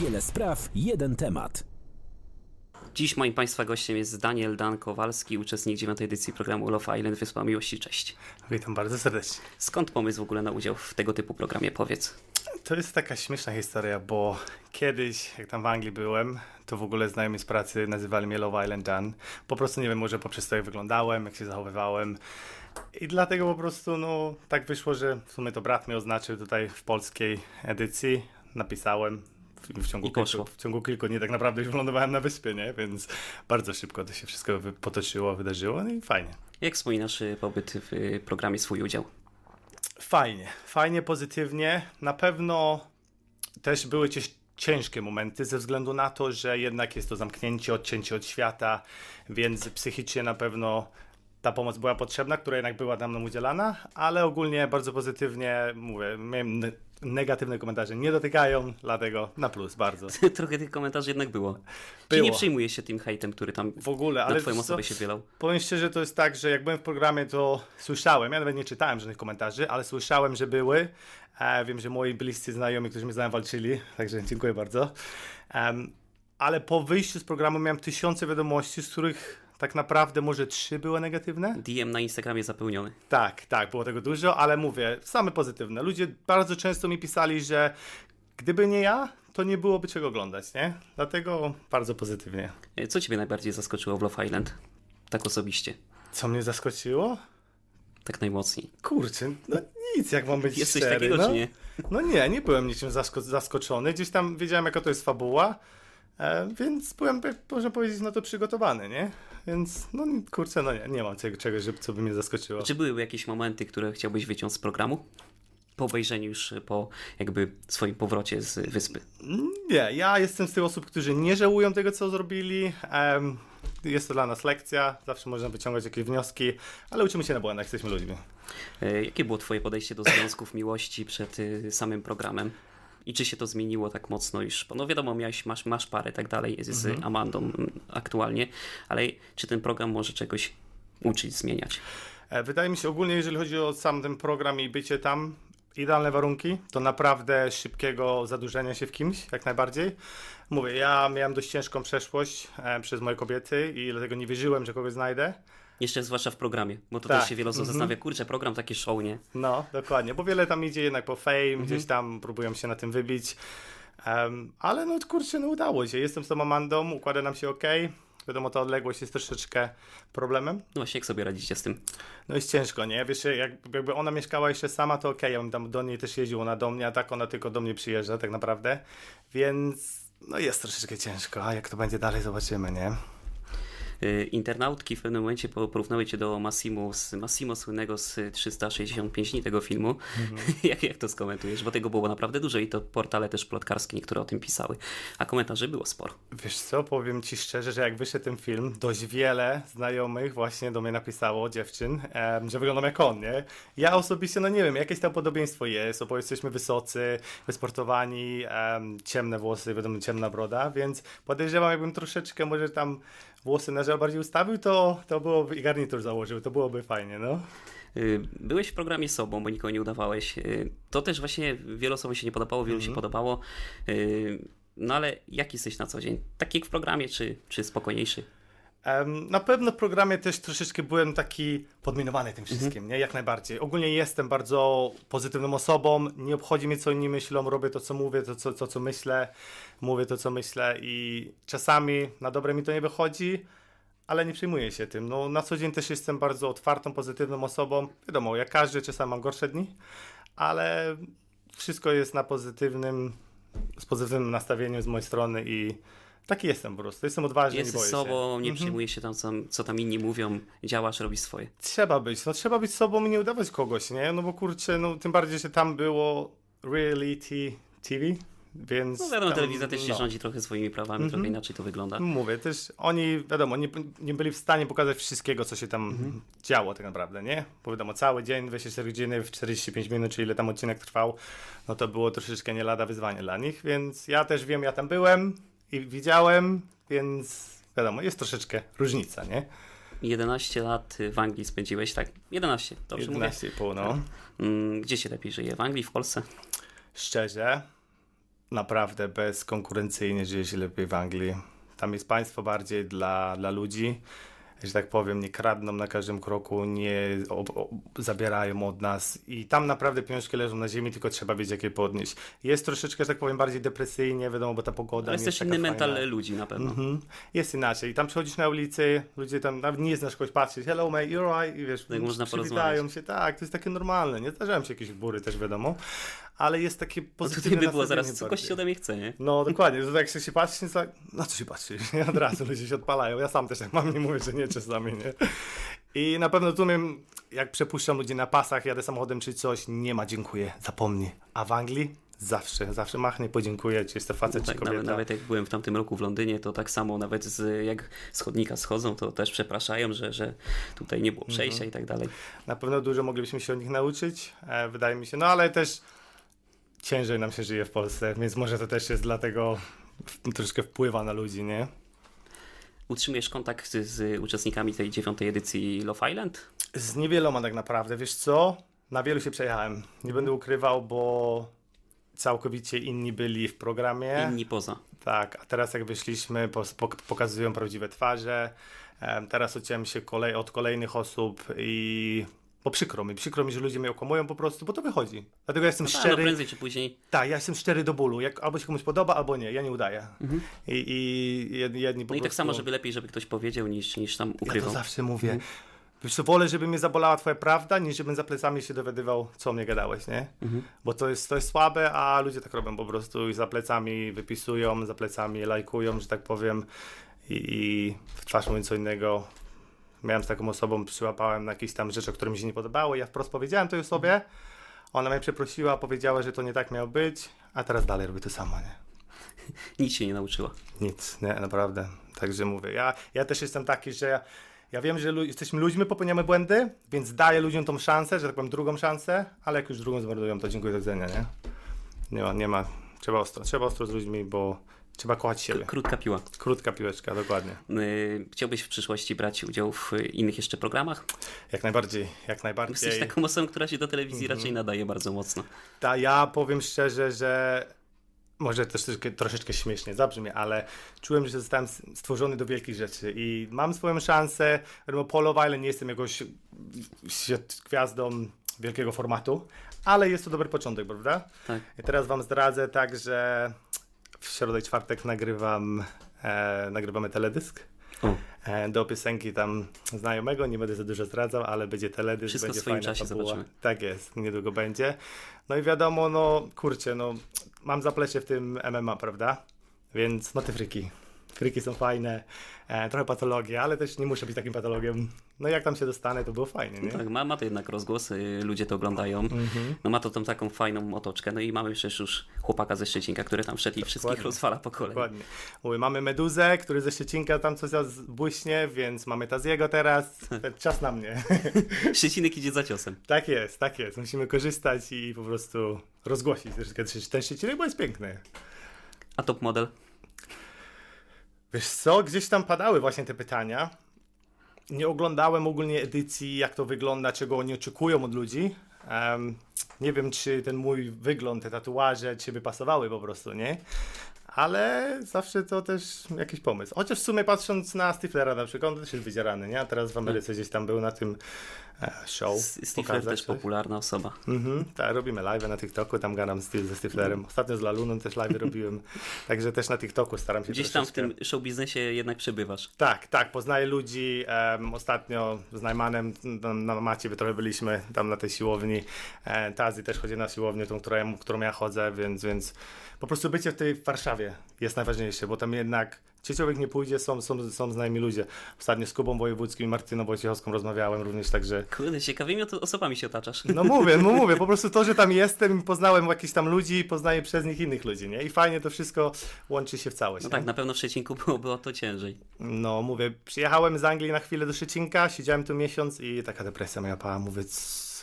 Wiele spraw, jeden temat. Dziś moim Państwa gościem jest Daniel Dan Kowalski, uczestnik dziewiątej edycji programu Love Island Wyspa Miłości. Cześć. Witam bardzo serdecznie. Skąd pomysł w ogóle na udział w tego typu programie? Powiedz. To jest taka śmieszna historia, bo kiedyś, jak tam w Anglii byłem, to w ogóle znajomi z pracy nazywali mnie Love Island Dan. Po prostu nie wiem, może poprzez to, jak wyglądałem, jak się zachowywałem. I dlatego po prostu, no, tak wyszło, że w sumie to brat mnie oznaczył tutaj w polskiej edycji. Napisałem. W, ciągu kilku, w ciągu kilku dni tak naprawdę już wylądowałem na wyspie, nie? Więc bardzo szybko to się wszystko potoczyło, wydarzyło no i fajnie. Jak wspominasz y, pobyt w y, programie, swój udział? Fajnie, fajnie, pozytywnie. Na pewno też były cięż, ciężkie momenty ze względu na to, że jednak jest to zamknięcie, odcięcie od świata, więc psychicznie na pewno ta pomoc była potrzebna, która jednak była nam udzielana, ale ogólnie bardzo pozytywnie, mówię, miałem negatywne komentarze nie dotykają, dlatego na plus bardzo. Trochę tych komentarzy jednak było. Czy Było. nie przejmuje się tym hejtem, który tam W ogóle, na ale Twoją wiesz co? osobę się wielał? Powiem szczerze, to jest tak, że jak byłem w programie, to słyszałem, ja nawet nie czytałem żadnych komentarzy, ale słyszałem, że były. E, wiem, że moi bliscy znajomi, którzy mnie znają, walczyli, także dziękuję bardzo. Ale po wyjściu z programu miałem tysiące wiadomości, z których tak naprawdę może trzy były negatywne. DM na Instagramie zapełniony. Tak, tak, było tego dużo, ale mówię, same pozytywne. Ludzie bardzo często mi pisali, że gdyby nie ja, to nie byłoby czego oglądać, nie? Dlatego bardzo pozytywnie. Y, Co Ciebie najbardziej zaskoczyło w Love Island? Tak osobiście. Co mnie zaskoczyło? Tak najmocniej. Kurczę, no nic, jak mam być Jest coś szczery, takiego, no. czy nie? No nie, nie byłem niczym zasko- zaskoczony. Gdzieś tam wiedziałem, jaka to jest fabuła, e, więc byłem, jak można powiedzieć, na to przygotowany, nie? Więc, no kurczę, no nie, nie mam czegoś, co by mnie zaskoczyło. Czy były jakieś momenty, które chciałbyś wyciąć z programu? Po obejrzeniu już, po jakby swoim powrocie z wyspy. Nie, ja jestem z tych osób, którzy nie żałują tego, co zrobili. Em, jest to dla nas lekcja, zawsze można wyciągać jakieś wnioski, ale uczymy się na błędach, jesteśmy ludźmi. E, Jakie było Twoje podejście do związków miłości przed y, samym programem? I czy się to zmieniło tak mocno już? No wiadomo, miałeś, masz, masz parę tak dalej z Mhm. Amandą mm, aktualnie, ale czy ten program może czegoś uczyć, zmieniać? E, Wydaje mi się ogólnie, jeżeli chodzi o sam ten program i bycie tam, idealne warunki, to naprawdę szybkiego zadłużenia się w kimś, jak najbardziej. Mówię, ja miałem dość ciężką przeszłość e, przez moje kobiety i dlatego nie wierzyłem, że kogoś znajdę. Jeszcze zwłaszcza w programie, bo to Tak. też się wiele osób Mhm. zastanawia, kurczę, program takie show, nie? No, dokładnie, bo wiele tam idzie jednak po fame, gdzieś tam próbują się na tym wybić. Em, ale no kurczę, no udało się. Jestem z tą Amandą, układa nam się ok. Wiadomo, ta odległość jest troszeczkę problemem. No właśnie, jak sobie radzicie z tym? No jest ciężko, nie? Wiesz, jak, jakby ona mieszkała jeszcze sama, to okej, ja bym tam do niej też jeździł, ona do mnie, a tak ona tylko do mnie przyjeżdża tak naprawdę, więc no jest troszeczkę ciężko, a jak to będzie dalej, zobaczymy, nie? Y, Internautki w pewnym momencie po- porównały cię do Massimo, z, Massimo słynnego z 365 dni tego filmu. Mhm. jak, jak to skomentujesz? Bo tego było naprawdę dużo i to portale też plotkarskie niektóre o tym pisały. A komentarzy było sporo. Wiesz co, powiem ci szczerze, że jak wyszedł ten film, dość wiele znajomych właśnie do mnie napisało, dziewczyn, że wyglądam jak on, nie? Ja osobiście, no nie wiem, jakieś tam podobieństwo jest, bo jesteśmy wysocy, wysportowani, em, ciemne włosy, wiadomo, ciemna broda, więc podejrzewam, jakbym troszeczkę może tam włosy na żel bardziej ustawił, to, to byłoby, i garnitur założył, to byłoby fajnie, no. Y, Byłeś w programie sobą, bo nikogo nie udawałeś. Y, To też właśnie wielu osobom się nie podobało, wielu Mhm. się podobało. Y, No ale jak jesteś na co dzień? Tak jak w programie, czy, czy spokojniejszy? Na pewno w programie też troszeczkę byłem taki podminowany tym wszystkim, nie? Jak najbardziej. Ogólnie jestem bardzo pozytywną osobą, nie obchodzi mnie co inni myślą, robię to co mówię, to co, to, co myślę, mówię to co myślę i czasami na dobre mi to nie wychodzi, ale nie przejmuję się tym. No, na co dzień też jestem bardzo otwartą, pozytywną osobą. Wiadomo, jak każdy, czasami mam gorsze dni, ale wszystko jest na pozytywnym, z pozytywnym nastawieniem z mojej strony i taki jestem po prostu. Jestem odważny, nie Jesteś boję sobą, się. Mhm. nie przejmujesz się tam, co, co tam inni mówią, działasz, robisz swoje. Trzeba być, no trzeba być sobą i nie udawać kogoś, nie? No bo kurczę, no tym bardziej, że tam było reality TV, więc... No wiadomo, tam, telewizja też się no. Mhm. rządzi trochę swoimi prawami, trochę inaczej to wygląda. Mówię, też oni, wiadomo, nie, nie byli w stanie pokazać wszystkiego, co się tam Mhm. działo tak naprawdę, nie? Bo wiadomo, cały dzień, 24 godziny, w 45 minut, czy ile tam odcinek trwał, no to było troszeczkę nie lada wyzwanie dla nich, więc ja też wiem, ja tam byłem i widziałem, więc wiadomo, jest troszeczkę różnica, nie? 11 lat w Anglii spędziłeś, tak? 11, dobrze mówię. 11,5, no. Mm, Gdzie się lepiej żyje? W Anglii, w Polsce? Szczerze, naprawdę bezkonkurencyjnie żyje się lepiej w Anglii. Tam jest państwo bardziej dla, dla ludzi, że tak powiem, nie kradną na każdym kroku, nie o, o, zabierają od nas i tam naprawdę pieniążki leżą na ziemi, tylko trzeba wiedzieć jak je podnieść. Jest troszeczkę, że tak powiem, bardziej depresyjnie, wiadomo, bo ta pogoda jest też inny fajna. mental ludzi na pewno. Mhm. Jest inaczej. Tam przychodzisz na ulicy, ludzie tam nawet nie znasz kogoś, patrzysz, hello mate, you're right, i wiesz, Tak można przywitają się, tak, to jest takie normalne, nie zdarzają się jakieś bury też wiadomo, ale jest takie No pozytywne tutaj by było zaraz, co gości ode mnie chce, nie? No dokładnie, to jak się patrzy, to na co się patrzy? Nie od razu ludzie się odpalają. Ja sam też tak mam, nie mówię, że nie czasami, nie? I na pewno tu wiem, jak przepuszczam ludzi na pasach, jadę samochodem czy coś, nie ma dziękuję, zapomnij. A w Anglii zawsze, zawsze machnie, podziękuję, czy jest to facet, czy Tak, kobieta. nawet, nawet jak byłem w tamtym roku w Londynie, to tak samo nawet z, jak z chodnika schodzą, to też przepraszają, że, że tutaj nie było przejścia Mhm. i tak dalej. Na pewno dużo moglibyśmy się od nich nauczyć, e, wydaje mi się, no ale też ciężej nam się żyje w Polsce, więc może to też jest dlatego troszkę wpływa na ludzi, nie? Utrzymujesz kontakt z, z uczestnikami tej dziewiątej edycji Love Island? Z niewieloma tak naprawdę, wiesz co? Na wielu się przejechałem. Nie będę ukrywał, bo całkowicie inni byli w programie. Inni poza. Tak, a teraz jak wyszliśmy, pokazują prawdziwe twarze. Teraz odciąłem się kolej, od kolejnych osób i... Bo przykro mi, przykro mi, że ludzie mnie okłamują po prostu, bo to wychodzi. Dlatego ja jestem A, no szczery. prędzej czy później. Tak, ja jestem szczery do bólu. Jak albo się komuś podoba, albo nie. Ja nie udaję. I, i jedni, jedni po No i tak samo, żeby lepiej, żeby ktoś powiedział, niż, niż tam Ja to ukrywał. zawsze mówię. Wiesz co, wolę, żeby mnie zabolała twoja prawda, niż żebym za plecami się dowiadywał, co mnie gadałeś, nie? Bo to jest, to jest słabe, a ludzie tak robią po prostu i za plecami wypisują, za plecami lajkują, że tak powiem i, i w twarz mówią co innego. Miałem z taką osobą, przyłapałem na jakieś tam rzeczy, które mi się nie podobały, ja wprost powiedziałem tej osobie, ona mnie przeprosiła, powiedziała, że to nie tak miało być, a teraz dalej robi to samo, nie? Nic się nie nauczyła. Nic, nie, naprawdę. Także mówię, ja, ja też jestem taki, że ja, ja wiem, że lu- jesteśmy ludźmi, popełniamy błędy, więc daję ludziom tą szansę, że tak powiem drugą szansę, ale jak już drugą zmarnują, to dziękuję do widzenia, nie? Nie ma, nie ma, trzeba ostro, trzeba ostro z ludźmi, bo trzeba kochać siebie. Krótka piła. Krótka piłeczka, dokładnie. Yy, Chciałbyś w przyszłości brać udział w y, innych jeszcze programach? Jak najbardziej, jak Jesteś najbardziej. taką osobą, która się do telewizji Mhm. raczej nadaje bardzo mocno. Ta, ja powiem szczerze, że może też troszeczkę, troszeczkę śmiesznie zabrzmi, ale czułem, że zostałem stworzony do wielkich rzeczy i mam swoją szansę. Polo Wile nie jestem jakąś gwiazdą wielkiego formatu, ale jest to dobry początek, prawda? Tak. I teraz wam zdradzę tak, że w środę i czwartek nagrywam, e, nagrywamy teledysk. E, Do piosenki tam znajomego, nie będę za dużo zdradzał, ale będzie teledysk, Wszystko w będzie swoim fajna czasie fabuła. zobaczymy. Tak jest, niedługo będzie. No i wiadomo, no kurczę, no mam zaplecze w tym MMA, prawda? Więc no te. Friki są fajne, e, trochę patologia, ale też nie muszę być takim patologiem. No jak tam się dostanę, to było fajnie, nie? tak, ma, ma to jednak rozgłos, y, ludzie to oglądają. Mhm. No ma to tą taką fajną otoczkę. No i mamy przecież już chłopaka ze Szczecinka, który tam wszedł i wszystkich Dokładnie. rozwala po kolei. Dokładnie. Mówię, mamy Meduzę, który ze Szczecinka tam coś błyśnie, więc mamy Taziego teraz. Czas na mnie. Szczecinek idzie za ciosem. tak jest, tak jest. Musimy korzystać i po prostu rozgłosić troszeczkę ten Szczecinek, bo jest piękny. A top model? Wiesz co, gdzieś tam padały właśnie te pytania. Nie oglądałem ogólnie edycji, jak to wygląda, czego oni oczekują od ludzi. Em, nie wiem, czy ten mój wygląd, te tatuaże, czy by pasowały po prostu, nie? Ale zawsze to też jakiś pomysł. Chociaż w sumie patrząc na Stiflera na przykład, on też jest wydzierany, nie? A teraz w Ameryce gdzieś tam był na tym e, show. Stifler też coś. popularna osoba. Mhm, tak, robimy live na TikToku, tam gadam styl ze Stiflerem. Ostatnio z Laluną też live robiłem, także też na TikToku staram się Gdzieś tam w troszeczkę- tym show biznesie jednak przebywasz. tak, tak, poznaję ludzi. em, ostatnio z Najmanem na macie trochę byliśmy tam na tej siłowni. E, Tazi też chodzi na siłownię, tą, którą ja, którą ja chodzę, więc, więc po prostu bycie w tej Warszawie jest najważniejsze, bo tam jednak człowiek nie pójdzie, są, są, są znajomi ludzie. Ostatnio z Kubą Wojewódzkim i Martyną Wojciechowską rozmawiałem również, także Kurde, ciekawymi osobami się otaczasz. no mówię, no mówię, po prostu to, że tam jestem i poznałem jakichś tam ludzi, poznaję przez nich innych ludzi, nie? I fajnie to wszystko łączy się w całość. No nie? tak, na pewno w Szczecinku byłoby o to ciężej. No mówię, przyjechałem z Anglii na chwilę do Szczecinka, siedziałem tu miesiąc i taka depresja miała mówię,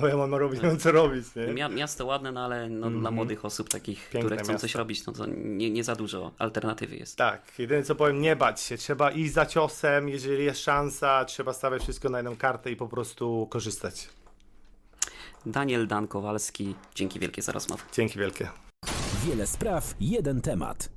co ja mam robić, nie wiem co robić, nie? Mia- miasto ładne, no ale no, dla młodych osób takich, Piękne które chcą miasto. coś robić, no to nie, nie za dużo alternatywy jest. Tak, jedyne co powiem, nie bać się, trzeba iść za ciosem, jeżeli jest szansa, trzeba stawiać wszystko na jedną kartę i po prostu korzystać. Daniel Dan Kowalski, dzięki wielkie za rozmowę. Dzięki wielkie. Wiele spraw, jeden temat.